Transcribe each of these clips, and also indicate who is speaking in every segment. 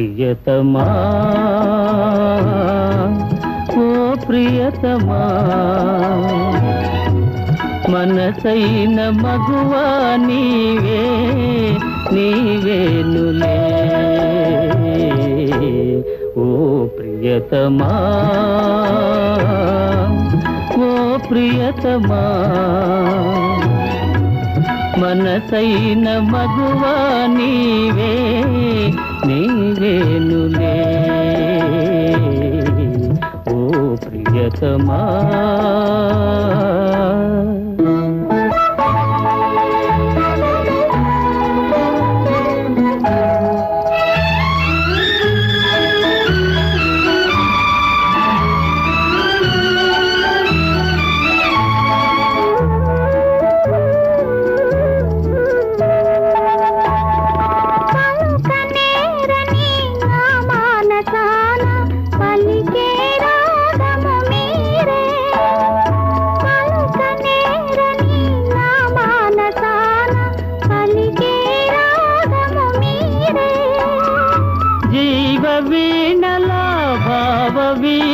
Speaker 1: ప్రియతమా ఓ ప్రియతమా మనసైన మగువా నీవే నీవేనులే ఓ ప్రియతమా ఓ ప్రియతమా మనసైన మగువా నీవే ప్రియతమా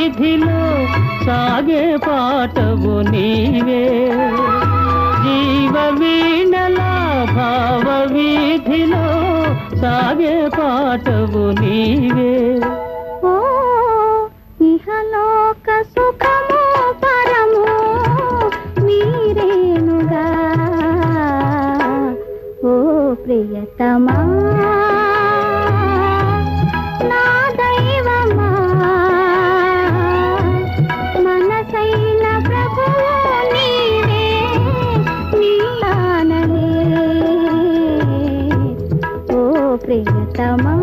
Speaker 1: వీధిలో సాగే పాటవు నీవే. జీవ వీణలా భావ వీధిలో సాగే పాటవు నీవే.
Speaker 2: ఓ ఇహలోక సుఖము పరము మీరేనుగా? ఓ ప్రియతమా ప్రియతమా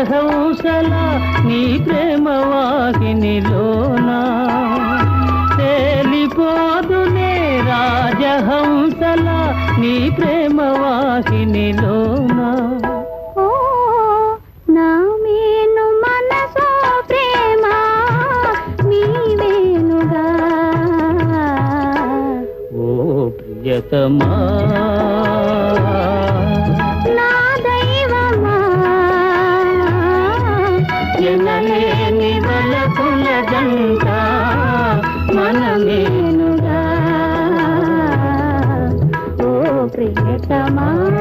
Speaker 1: రాజహంసల నీ ప్రేమ వాహినిలోనా. తేలిపోదులే రాజహంసల నీ ప్రేమ వాహినిలోనా. ప్రియతమా మనమేనుగా
Speaker 2: ఓ ప్రియతమా